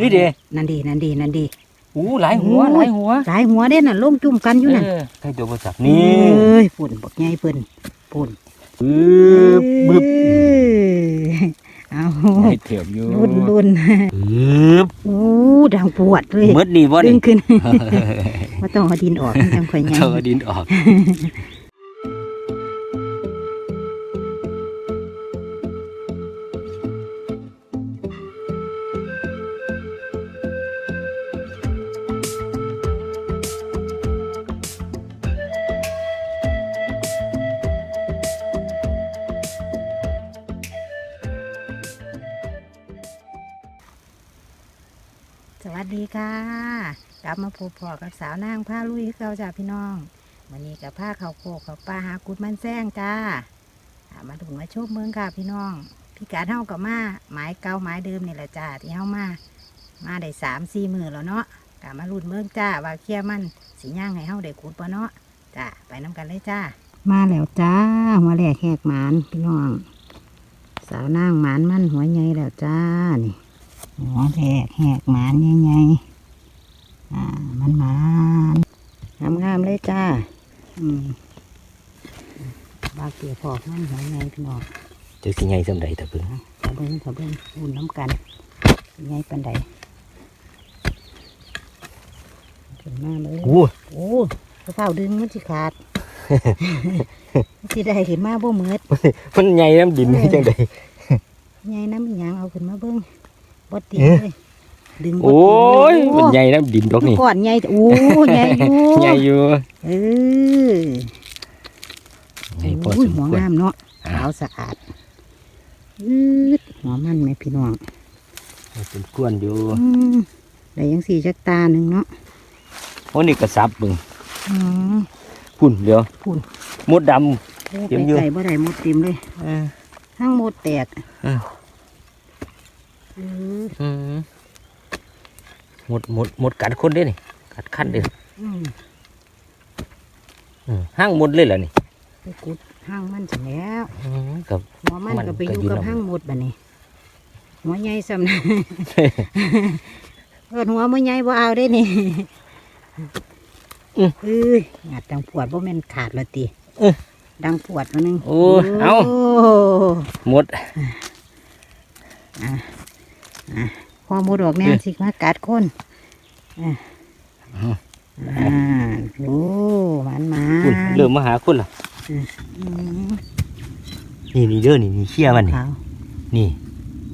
นี่เด้นั่นดีนั่นดีนั่นดีอู้หลายหัวโอ้หยลายหัวสายหัวเด่นน่ะลงจุ่มกันอยู่นั่นเออใครตัวประจักนี่เอ้ยปุ่นบักใหญ่เพิ่นปุ่นบึบบึบเอ้ยเอาให้เถียบอยู่รุ่นรุ่นบึบอู้ดังปวดเลยมืดนี่บ่ดึนี่งขึ้นว่าต้องเอาดินออกมันจังค่อยใหญ่เธอดินออก ค่ะกลับมาพบพอกับสาวนางผ้าลุยเก่าจ้าพี่น้องวันนี้กับผ้าเขาโคกเขาปลาหากุดมันแซงจ้ามาถึงมาโชคเมืองค่ะพี่น้อง พี่การเท่ากับมาหมายเก่าหมายเดิมนี่แหละจ้าที่เฮามามาได้สามสี่มือแล้วเนาะกลับมาลุดเมืองจ้าว่าเคลียมันสีย่างให้เฮาได้ขุดปะเนาะจ้าไปน้กันเลยจ้ามาแล้วจ้าหัวแหลกแหกหมานพี่น้อง สาวนางหมานมันหัวใหญ่แล้วจ้านี่ หัวแหกแหกหมานใหญ่ๆอ่า มันหมานงามงามๆเลยจ้า อืมบาเกี่ยวพอกมันหัวใหญ่พี่น้องเจะสิไงสำใดตะเพิ่งถ้าเบิ้งถ้าเบิ้งอุ่นน้ำกันใหญ่ปันใดขึ้นมาเลยอู้โอ้เฝ้าดึงมันสิขาดมันสิได้ขึ้นมาบ่เหมือดมันใหญ่น้ำดินเออจังใดใหญ่น้ำอีหยังเอาขึ้นมาเบิ้ง บ่ติดเอ๊ะเลยดึงบ่โอ้ยติดมันใหญ่น้ำดินดอกนี่ก่อนใหญ่โอ้ใหญ่อยู่ ใหญ่อยู่เออใหญ่พอโอ้สยมหัวควรงามเนาะอ่า ขาวสะอาดอืดหัวมันไหมพี่น้องสมควรอยู่อืมได้ยังสี่จักตาหนึ่งเนาะโอ้นี่กระซับเบิ่งอืม พุ่นเดี๋ยวพุ่น มดด โอ้เต็ไปมอยู่ไก่บ่ได้หมดเต็มเลยำเออทั้งหมดแตกเออเอออืม หมดหมดหมดกัดคนเด้นี่กัดคันเด้อืมอืมห้างหมดเลยเหรอนี่ไปกุดห้างมันเสร็จแล้วอืมกับหัวมันมันก็ไปอยู่ก็อยู่กับนำห้างหมดบัดนี้หัวใหญ่ซ้ำนะเอิ้นหัวมันใหญ่บ่เอาได้นี่อื้อเอ้ยหยาดดังปวดบ่แม่นขาดละติเอ้อดังปวดมานึงโอ้ยเอ้าโหมด พอหมดออกแน่เอ้ยสิมากัดคนอะอ้าวอ่าโอ้มันมาพุ่นเริ่มมาหาคนละอืมนี่นี่เด้อนี่นี่เชี่ยมันนี่ขาวนี่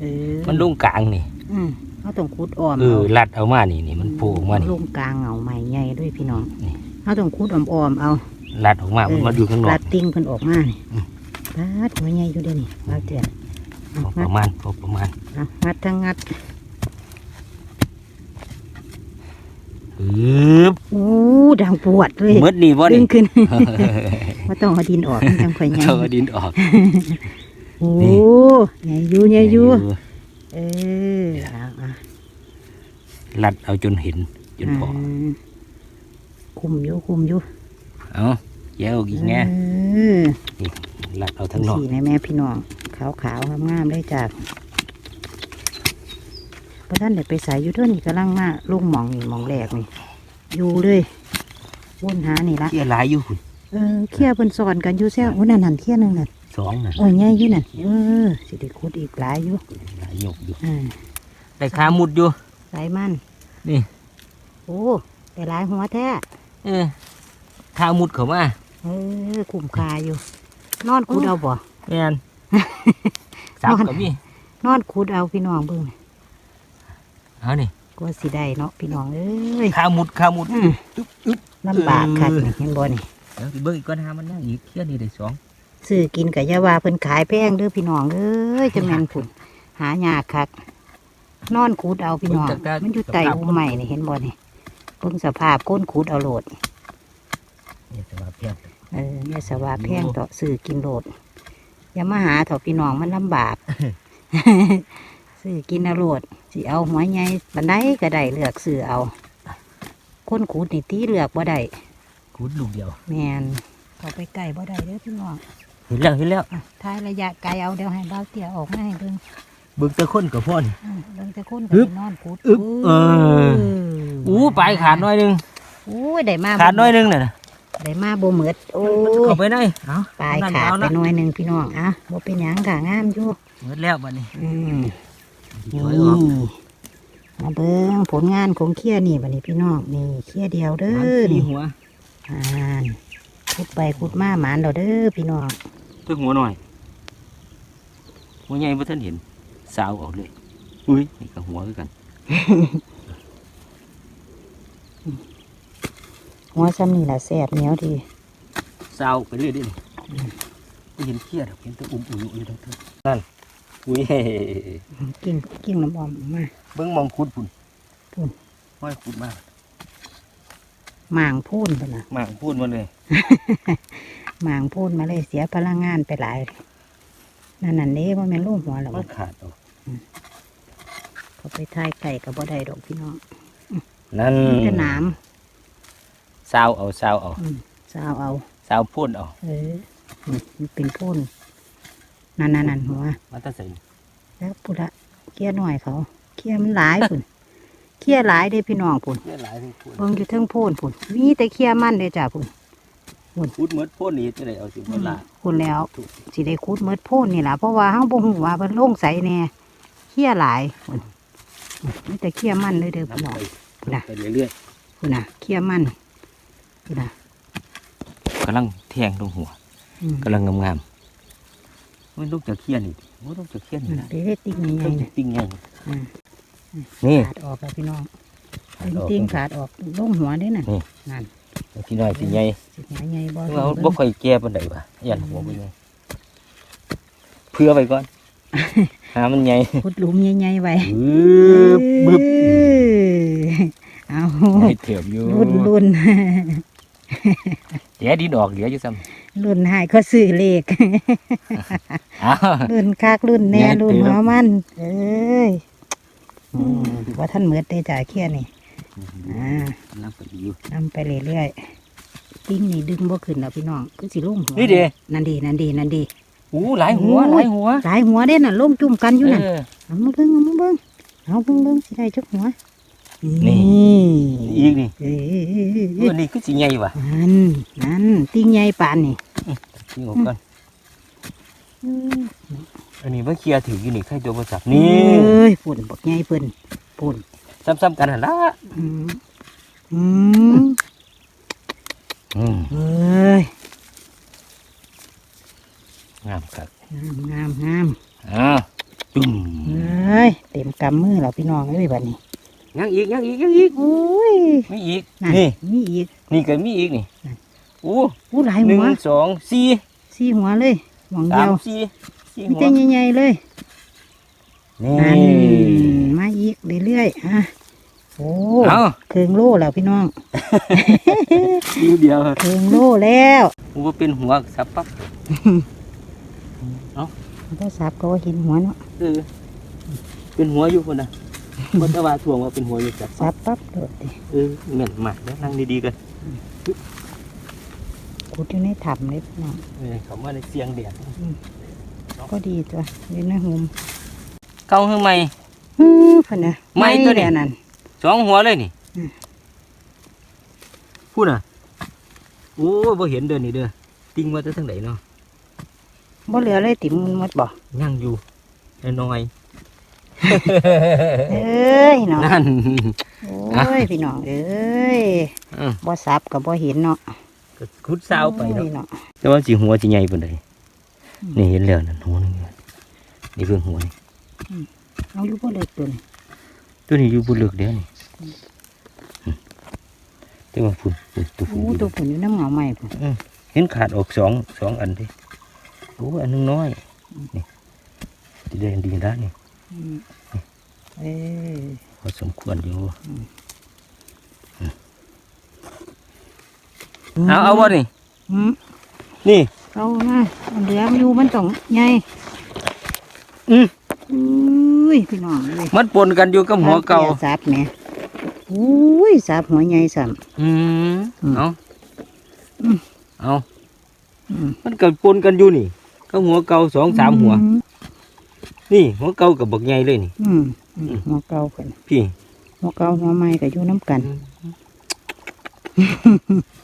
เออมันลงกลางนี่อืมเขาต้องคุดอ้อมเออเอาลัดเอามานี่นี่มันโผล่ออกมานี่ลงกลางเอาใหม่ใหญ่ด้วยพี่น้องนี่เขาต้องคุดอ้อมๆเอาลัดออกมามันมาอยู่ข้างนอรักดติ้งเพิ่นออกมานี่อืมปาดหัวใหญ่อยู่เด้อนี่ปาดเตือน พอประมาณพอประมาณเอางัดทั้งงัดอึบอู้ดังปวดเลยมืดนี่บ่ดึนี่งขึ้นว่าต้องเอาดินออกมันจังค่อยใหญ่เธอดินออกโอ้นี่ใหญ่อยู่ใหญ่อยู่เออเอาเอาลัดเอาจนเห็นจนพอาคุมอยู่คุมอยู่เอา แยวอีกแง่เออลัดเอาทั้งนอกสีในแม่พี่น้องขาวขาวๆงามๆเลยจ้ะพระท่านเด็ไปใส่อยู่เท่านี้กำลังมาลุงหมองนี่หมองแรกนี่อยู่เลยวนหานี่ละเชี่ยหลายอยู่คุณเออเคี่ยเพิ่นสอนกันอยู่แซ่โอ้นั่นนั่นเคี่ยหนึงนั่นสองน่ะโอ้ยใหญ่อยู่นั่นเออสิได้ขุดอีกหลายอยู่หลายหยกอยู่อ่าได้ขามุดอยู่หลายมันนี่โอ้ได้หลายหัวแท้เออขามุดเข้ามา เออคุ้มค่าอยู่ นอนขุดเอาบ่แม่นสับก็มีนอนขุดเอาพี่น้องเบิ่งเอานี่กว่าสิได้เนาะพี่น้องเอ้ยขามุดขามุดอืมลำบากคักนี่เห็นบ่นี่เดี๋ยวสิเบิ่งอีกก่อนหามันนั่งอีกเที่ยนี่ได้สองซื้อกินกับยาว่าเพิ่นขายแพงเด้อพี่น้องเอ้ยจะแม่นผุนหายากคักนอนขุดเอาพี่น้อง มันอยู่ใต้อุ้มใหม่นี่เห็นบ่นี่เบิ่งสภาพก้นขุดเอาโหลด นี่สบายเพียงเออเนี่ยสว่าแพงต่อซื้อกินโหลดอย่ามาหาเถอะพี่น้องมันลำบาก ซื้อกินเอาโหลดสิเอาหัวใหญ่บันไดก็ได้เลือกซื้อเอา คนขุดนี่ตีเลือกบ่ได้ขุดลูกเดียวแมนเข้าไปไก่บ่ได้เด้อพี่น้องเห็นแล้วเห็นแล้วอะท้ายระยะไกลเอาเดี๋ยวให้เบ้าเตี้ยออกมาให้เบิ่งเบิ่งแตะคนกับพ่อนี่อืมเบิ่งแต่คนอึ๊ก็บนอนขุดอึ๊บเออ อู้ปลายขาดหน้อยหนึง อู้ยได้มาขาดหน้อยหนึงน่ะนะ ได้มาบ่เหมือดโอ้ยเข้าไปได้เอาปลายขาดไปหน่อยหนึงพี่น้องอะบ่เป็นหยังค่ะงามอยู่หมดแล้วบัดนี้อืมถนี่อยออกมาเบิ่งผลงานของเคียนี่บัดนี้พี่น้องนี่เคียเดียวเด้อนี่นี่หัวอ่านขุดไปขุดมาหมานเราเด้อพี่น้องถึงหัวหน่อยหัวใหญ่บ่ทันเห็นสาวออกเลยอุ้ยนี่ก็หัวคือกัน หัวซ้ำนี่ล่ะแซ่บเหนียวดีสาวไปเรื่อยเดิไม่เห็นเครียดหรอกเห็นแต่อุ้มอุ้ยอยู่ทั้งเทิงนั่นอุ้ยกิ้งกิ้งน้ำออมออกมาเบิ่งมองคุดพุ่นพุ่นห้อยคุดมากหมางพูนไปนะมากพูดมาเลยหมางพูนมาเลยเสียพลังงานไปหลายนั่นนั่นนี่ว่าแม่นลูกหัวหรอมันขาดออกเขาไปทายไก่กับบ่ได้ดอกพี่น้องนั่นมีแต่หน้ สาวเอาสาวเอาำอืมสาวเอา สาวพูดเอาเออมันเป็นพูนนั่นนั่นนั่นหัว มาตั้งใส่แล้วพุระเคี้ยหน่อยเขาเคี้ยมันหลายพุ่นเคี้ยหลายเด้พี่น้องพุ่นเครียดหลายทั้งพูดเบิ่งอยู่เทิงโพูนพุ่นมีแต่เคี้ยมันเด้จ้ะพุ่นพูดเหมือนพูดนี่จะได้เอาสิบ่ละพุ่นแล้วสิได้คูดเมิดโพูนนี่ล่ะเพราะว่าเฮาบ่ฮู้ว่าเพิ่นโล่งใสแน่เคี้ยหลายพุ่นมีแต่เคี้ยมันเลยเด้อพี่น้น้ำอง ไปน่ะ ไปเรื่อยพุ่นน่ะเคี้ยมัน พุ่นน่ะๆกำลังแทงตรงหัวอืมกำลังงามๆมันลูกจะเครียดนี่มันลูกจะเครียดนี่นะเด้ติ๊กใหญ่ต้องๆน่ะติ้งไงอืมนี่ขาดออกแล้วพี่น้องขาดออกติ้งๆขาดออกลงหัวเด้น่ะนี่นั่นที่น้อยที่ใหญ่สิหัวใหญ่บ่เราเบิ่งบ่ค่อยแก่ปานใดวะยันหัวบ่ใหญ่เพื่อไปก่อนหามันใหญ่ขุดหลุมใหญ่ๆไว้บึบบึบเออ เอาให้เถียบอยู่รุ่นรุ่นเดี๋ยวดินออกเดี๋ยวอยู่ซ้ำรุ่นหายก็ซื้อเลขอ้าวรุ่นคักรุ่นแน่แน่รุ่นเด้อหัวมันเอ้ยอืมว่าท่านเหมือดได้จ่ายเคียนี่อ่าน้ำก็ดีอยู่นำไปเรื่อยๆติ้งนี่ดึงบ่ขึ้นแล้วพี่น้องคือสิลุ่มหัวนี่เด้นั่นดีนั่นดีนั่นดีอู้หลายหัวโอ้หยลายหัวหลายหัวเด้น่ะล่มจุ่มกันอยู่นั่นเออเอามาเบิ่งเอามาเบิ่งเอาเบิ่งเบิ่งสิได้จักหัวนี่ อีกนี่เอ้ยเออนี่คือสิใหญ่ว่ะนั่นนั่นติ้งใหญ่ปานนี่นี่ออกก่อนอืมอันนี้มันเคลียร์ถืออยู่นี่ใครตัวบ่จับนี่นี่เอ้ยปุ่นบักใหญ่เพิ่นปุ่นซ้ำๆกันหั่นล่ะอืมอืมอืมเอ้ยงามครับงามงามงามอ้าวจุ่มเอ้ยเต็มกำมือแล้วพี่น้องเอ้ยบัดนี้ ยังอีกยังอีกยังอีกโอ้ยมีอีกนั่นนี่มีอีกนี่ก็มีอีกนี่นั่นโอ้อู้หลายหหันึ่งวสองสี่สี่หัวเลยหมองสาเดียมวสี่สี่มีหัวแต่ใหญ่ๆเลยนี่นั่นมาอีกเรื่อยๆอะโอ้เอาเครื่องโลแล้วพี่น้องอยู่เดียวเครื่องโลแล้วมันก็เป็นหัวสับปั๊บถ้าสับก็ว่าเห็นหัวเนาะเออเป็นหัวอยู่คนน่ะ มันจะว่าถ่วงว่าเป็นหัวอยู่สับสับปั๊บโดดดิเออเหม็นมากแล้วนั่งดีๆกันขุดอยู่ในถ้ำเลยพี่น้องเออเขามาในเสียงแดดก็ดีตัวอยู่ในหุมเก้าขึ้นใหม่ฮือเพิ่นน่ะไม่ตัวนี้แหละนั่นสองหัวเลยนี่อืมพูดน่ะโอ้ยบ่เห็นเดินนี่เด้อติ้งว่าจะทั้งไหนเนาะบ่เหลือเลยติมันหมดบ่ยังอยู่น้อย เอ้ยๆเนาะนั่น โอ้ยพี่น้องเอ้ยอืมบ่สับก็บ่เห็นเนาะก็คุดสาวไปเนาะ โอ้ยเนาะแต่ว่าสีหัวสีใหญ่ปานใดอืมนี่เห็นแล้วนั่นหัวนึงนี่เพิ่งหัวนี่เอาอยู่บ่เลิกตัวนี้ตัวนี้อยู่บนเลือกเดียวนี่อืมแต่ว่าพุ่นพุ่นตัวพุ่นโอ้อยู่ ตัวผุนอยู่น้ำเหงาใหม่พุ่นเห็นขาดออกสองสองอันดิโอ้อันหนึงน้อย นี่ที่เดินดีด้านนี่อืม เอ้ยพอสมควรอยู่เอาเอาบ่นี่อืมนี่เอามาอันเหลือมอยู่มันต้องใหญ่อืมอุ้ยพี่น้องเอ้ยมันปนกันอยู่กับหัวเก่าสับแหม่อุ้ยสับหัวใหญ่ซ้ำอืมอืมเอาอืมเอาอืมมันก็ปนกันอยู่นี่ก็หัวเก่าสองสามหัวอื นี่หัวเก่ากับบักใหญ่เลยนี่อืมอืมหัวเก่าเพิ่นพี่หัวเก่าหัวใหม่ก็อยู่น้ำกัน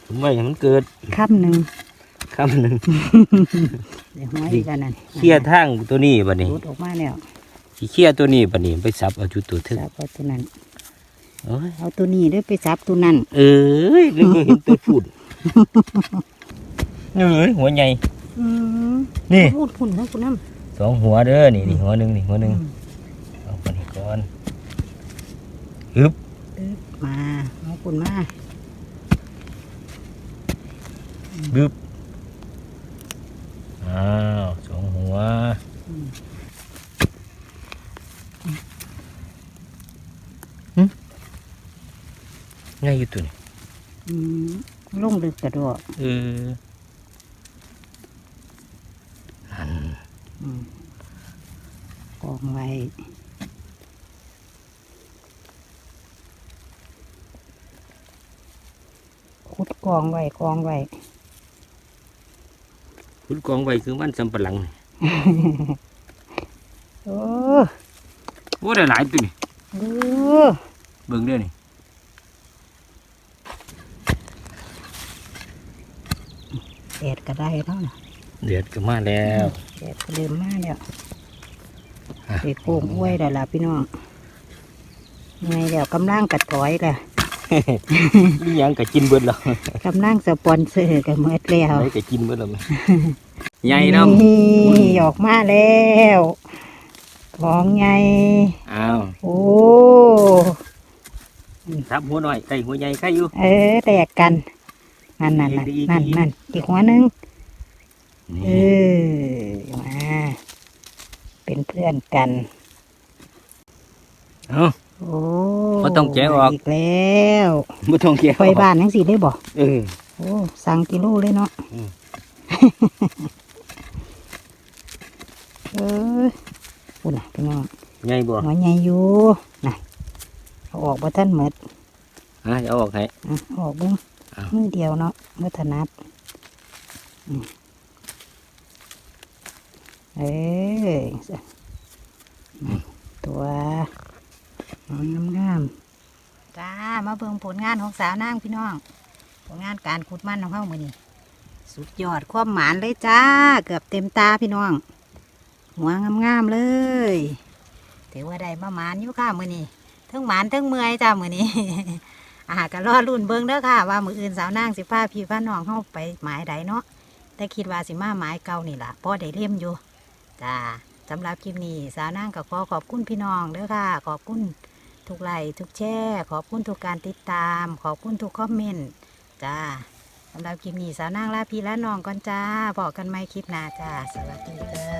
ผมว่าให้มันเกิดคำหนึ่งคำหนึ่งเดี๋ยวหัวอีกอันนั้นเคลียร์ทางตัวนี้บัดนี้รูดออกมาแล้วสิเคลียร์ตัวนี้บัดนี้ไปซับเอาจุดตัวถึงจับเอาตัวนั้นโอ้ยเอาตัวนี้เด้อไปจับตัวนั้น เอ้ยนึกว่าเห็นตัวพูดเอ้ยหัวใหญ่อืมนี่พูดพุ่นนะคุณน้ สองหัวเด้อนี่นี่หัวหนึ่งนี่หัวำหนึ่งอืมเอาไปนี่ก่อนฮึบอึ๊บมาเอาคุณมาบึบอ้าวสองหัวอืมง่ายอยู่ตัวนี้อืมลงลึกกระโดดเออนั่น อืม กองไว้ขุดกองไว้กองไว้คุณกองไว้คือมันสำปะหลังนี่โอ้โอ้ได้หลายตัวนี่โอ้เบิ่งเด้อนี่แดดก็ได้แล้วนะ เดือดก็มาแล้วแดดก็เริ่มมาแล้วอะเด็ดโป่งอ้วยแล้วล่ะพี่น้องไงเดี๋ยวกำลังกัดถอยแหละอีหยังก็กินเบิดแล้วกำลังสปอนเซอร์กันเมื่อแล้วไว้ก็กินเบิดแล้วแม่ใหญ่นำนี่ออกมาแล้วของไงอ้าวโอ้ทับหัวหน่อยใส่หัวใหญ่ใครอยู่ เออแตกกัน นั่นนั่นนั่นอีกอีกนั่นอีกนั่นอีกหัวหนึง เอนี่อมาเป็นเพื่อนกันเอ้า โอ้บ่ต้องแกะออก อีกแล้วบ่ต้องเกี่ยวไปบ้านทั้งสี่ได้บอกเออ โอ้สั่งกิโลเลยเนาะอืม เออปุ่นน่ะพี่น้องใหญ่บ่หัวใหญ่อยู่น่ะเอาออกบ่ท่านหมดฮะจะเอาออกให้ อะเอาออกเบิ้งอ้าว มือเดียวเนาะมือถนัดอืม เอ้ยตัวงามงามจ้า มาเบิ่งผลงานของสาวนางพี่น้อง ผลงานการขุดมันของเฮามื้อนี้สุดยอดความหมานเลยจ้า เกือบเต็มตาพี่น้อง หัวงามๆเลยถือว่าได้มาหมานอยู่ค่ะมื้อนี้ทั้งหมานทั้งเมื่อยจ้ามื้อนี้อาหารก็รอรุ่นเบิ่งเด้อค่ะ ว่ามื้ออื่นสาวนางสิพาพี่พาน้องเฮาไปหมายใดเนาะแต่คิดว่าสิมาหมายเก่านี่ล่ะพอได้เล่มอยู่ จ้าสำหรับคลิปนี้สาวนางก็ขอขอบคุณพี่น้องเด้อค่ะ ขอบคุณทุกไลค์ทุกแชร์ขอบคุณทุกการติดตาม ขอบคุณทุกคอมเมนต์จ้าสำหรับคลิปนี้สาวนางลาพี่และน้องก่อนจ้าบอกกันไหมคลิปหน้าจ้าสวัสดีจ้า